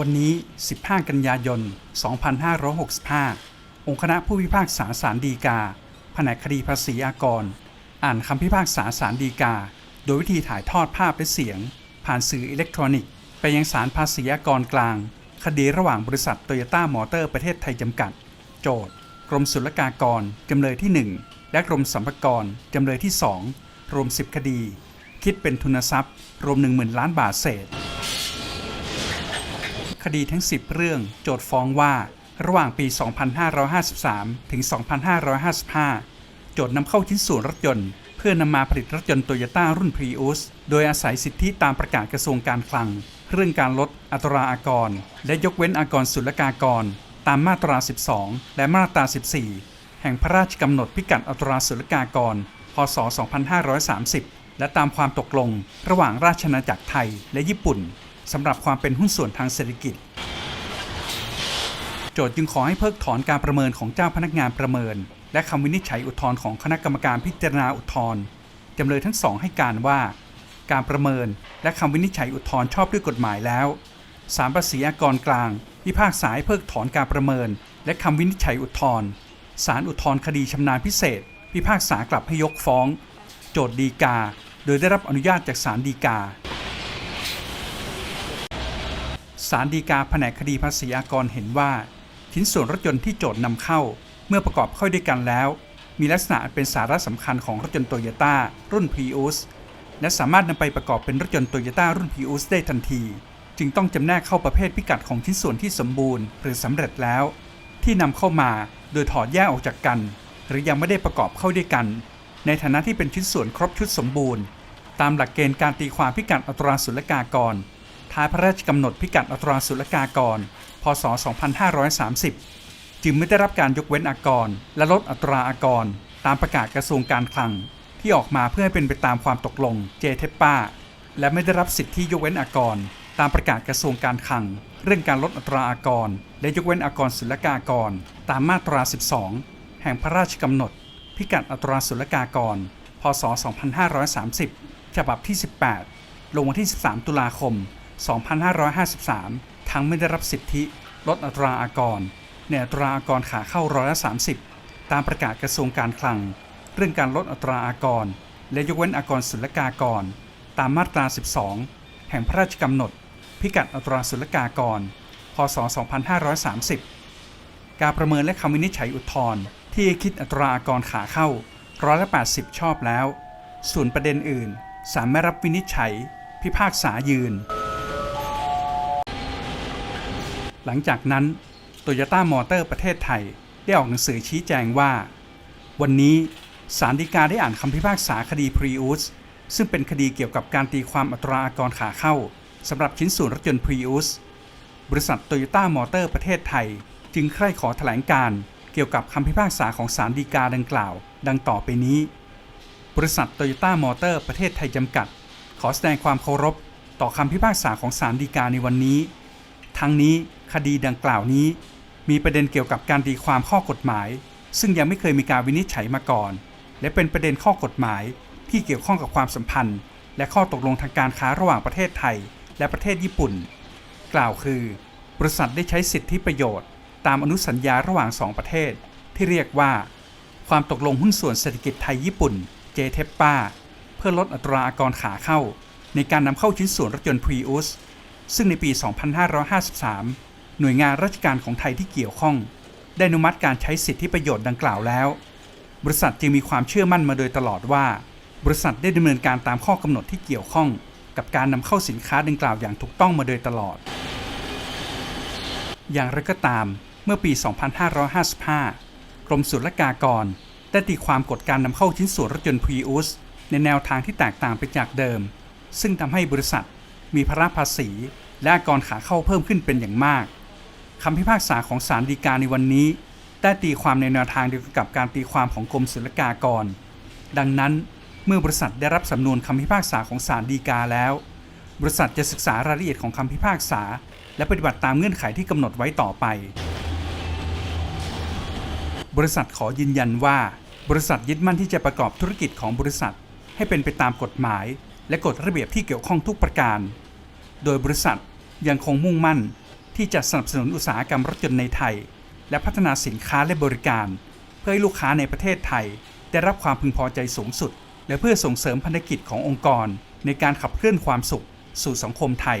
วันนี้ 15 กันยายน 2565 องค์คณะผู้พิพากษาสารดีกา แผนกคดีภาษีอากร อ่านคำพิพากษาสารดีกา โดยวิธีถ่ายทอดภาพและเสียง ผ่านสื่ออิเล็กทรอนิกส์ ไปยังสารภาษีอากรกลาง คดีระหว่างบริษัทโตโยต้ามอเตอร์ประเทศไทยจำกัด โจทย์กรมศุลกากร จำเลยที่ 1 และกรมสรรพากร จำเลยที่ 2 รวม 10 คดี คิดเป็นทุนทรัพย์ รวม 10,000 ล้านบาทเศษ คดีทั้ง 10 เรื่อง โจทฟ้องว่า ระหว่างปี 2553 ถึง 2555 โจทนำเข้าชิ้นส่วนรถยนต์ เพื่อนำมาผลิตรถยนต์โตโยต้ารุ่น Prius โดยอาศัยสิทธิตามประกาศกระทรวงการคลัง เรื่องการลดอัตราอากร และยกเว้นอากรศุลกากร ตามมาตรา 12 และมาตรา 14 แห่งพระราชกำหนดพิกัดอัตราศุลกากร พศ 2530 และตามความตกลง ระหว่างราชอาณาจักรไทยและญี่ปุ่น สำหรับความเป็นหุ้นส่วนทางเศรษฐกิจ โจทย์จึงขอให้เพิกถอนการประเมินของเจ้าพนักงานประเมิน และคำวินิจฉัยอุทธรณ์ของคณะกรรมการพิจารณาอุทธรณ์จำเลยทั้งสองให้การว่า การประเมินและคำวินิจฉัยอุทธรณ์ชอบด้วยกฎหมายแล้วศาลภาษีอากรกลางพิพากษาให้เพิกถอนการประเมิน และคำวินิจฉัยอุทธรณ์ศาลอุทธรณ์คดีชำนาญพิเศษ พิพากษากลับให้ยกฟ้อง โจทย์ดีกา โดยได้รับอนุญาตจากศาลฎีกา ศาลฎีกาแผนกคดีภาษีอากรเห็นว่าชิ้นส่วนรถยนต์ที่โจทย์นำเข้า เมื่อประกอบเข้าด้วยกันแล้ว มีลักษณะเป็นสาระสำคัญของรถยนต์โตโยต้ารุ่น Prius และสามารถนำไปประกอบเป็นรถยนต์โตโยต้ารุ่น Prius ได้ทันที จึงต้องจำแนกเข้าประเภทพิกัดของชิ้นส่วนที่สมบูรณ์ หรือสำเร็จแล้ว ที่นำเข้ามาโดยถอดแยกออกจากกัน หรือยังไม่ได้ประกอบเข้าด้วยกัน ในฐานะที่เป็นชิ้นส่วนครบชุดสมบูรณ์ ตามหลักเกณฑ์การตีความพิกัดอัตราศุลกากร ท้ายพระราชกำหนดพิกัดอัตราศุลกากร พศ 2530 จึงไม่ได้รับการยกเว้นอากร และลดอัตราอากร ตามประกาศกระทรวงการคลัง ที่ออกมาเพื่อให้เป็นไปตามความตกลงเจเทปปาและไม่ได้รับสิทธิยกเว้นอากร ตามประกาศกระทรวงการคลัง เรื่องการลดอัตราอากร และยกเว้นอากรศุลกากร ตามมาตรา 12 แห่งพระราชกำหนด พิกัดอัตราศุลกากร พศ 2530 ฉบับที่ 18 ลงวันที่ 13 ตุลาคม 2553 ทั้งไม่ได้รับสิทธิ ลดอัตราอากรในอัตราอากรขาเข้าร้อยละ30 ตามประกาศกระทรวงการคลัง เรื่องการลดอัตราอากร และยกเว้นอากรศุลกากร ตามมาตรา 12 แห่งพระราชกำหนด พิกัดอัตราศุลกากร พศ 2530 การประเมินและคำวินิจฉัยอุทธรณ์ที่คิดอัตราอากรขาเข้าร้อยละ80 ชอบแล้ว ส่วนประเด็นอื่นศาลไม่รับวินิจฉัย พิพากษายืน หลังจากนั้นโตโยต้ามอเตอร์ประเทศไทย ได้ออกหนังสือชี้แจงว่า วันนี้ศาลฎีกาได้อ่านคำพิพากษาคดี Prius ซึ่งเป็นคดีเกี่ยวกับการตีความอัตราอากรขาเข้าสำหรับชิ้นส่วนรถยนต์ Prius บริษัทโตโยต้ามอเตอร์ประเทศไทย จึงใคร่ขอแถลงการเกี่ยวกับคำพิพากษาของศาลฎีกาดังกล่าว ดังต่อไปนี้ บริษัทโตโยต้ามอเตอร์ประเทศไทยจำกัด ขอแสดงความเคารพ ต่อคำพิพากษาของศาลฎีกาในวันนี้ ทั้งนี้ คดีดังกล่าวนี้ มีประเด็นเกี่ยวกับการตีความข้อกฎหมาย ซึ่งยังไม่เคยมีการวินิจฉัยมาก่อน และเป็นประเด็นข้อกฎหมายที่เกี่ยวข้องกับความสัมพันธ์ และข้อตกลงทางการค้าระหว่างประเทศไทย และประเทศญี่ปุ่น กล่าวคือ บริษัทได้ใช้สิทธิประโยชน์ ตามอนุสัญญาระหว่างสองประเทศ ที่เรียกว่า ความตกลงหุ้นส่วนเศรษฐกิจไทยญี่ปุ่น เจเทปปาเพื่อลดอัตราอากรขาเข้า ในการนำเข้าชิ้นส่วนรถยนต์ Prius ซึ่งในปี 2553 หน่วยงานราชการของไทยที่เกี่ยวข้อง ได้อนุมัติการใช้สิทธิประโยชน์ดังกล่าวแล้ว บริษัทจึงมีความเชื่อมั่นมาโดยตลอดว่า บริษัทได้ดำเนินการตามข้อกำหนดที่เกี่ยวข้อง กับการนำเข้าสินค้าดังกล่าวอย่างถูกต้องมาโดยตลอด อย่างไรก็ตาม เมื่อปี 2555 กรมศุลกากร ได้ตีความกฎการนำเข้าชิ้นส่วนรถยนต์ Prius ในแนวทางที่แตกต่างไปจากเดิม ซึ่งทำให้บริษัทมีภาระภาษีและกรขาเข้าเพิ่มขึ้นเป็นอย่างมาก คำพิพากษาของศาลฎีกาในวันนี้ ได้ตีความในแนวทางเดียวกับการตีความของกรมศุลกากร ดังนั้นเมื่อบริษัทได้รับสำนวนคำพิพากษาของศาลฎีกาแล้ว บริษัทจะศึกษารายละเอียดของคำพิพากษา และปฏิบัติตามเงื่อนไขที่กำหนดไว้ต่อไป บริษัทขอยืนยันว่า บริษัทยึดมั่นที่จะประกอบธุรกิจของบริษัท ให้เป็นไปตามกฎหมาย และกฎระเบียบที่เกี่ยวข้องทุกประการ โดยบริษัทยังคงมุ่งมั่น ที่จะสนับสนุนอุตสาหกรรมรถยนต์ในไทย และพัฒนาสินค้าและบริการ เพื่อให้ลูกค้าในประเทศไทย ได้รับความพึงพอใจสูงสุด และเพื่อส่งเสริมพันธกิจขององค์กร ในการขับเคลื่อนความสุข สู่สังคมไทย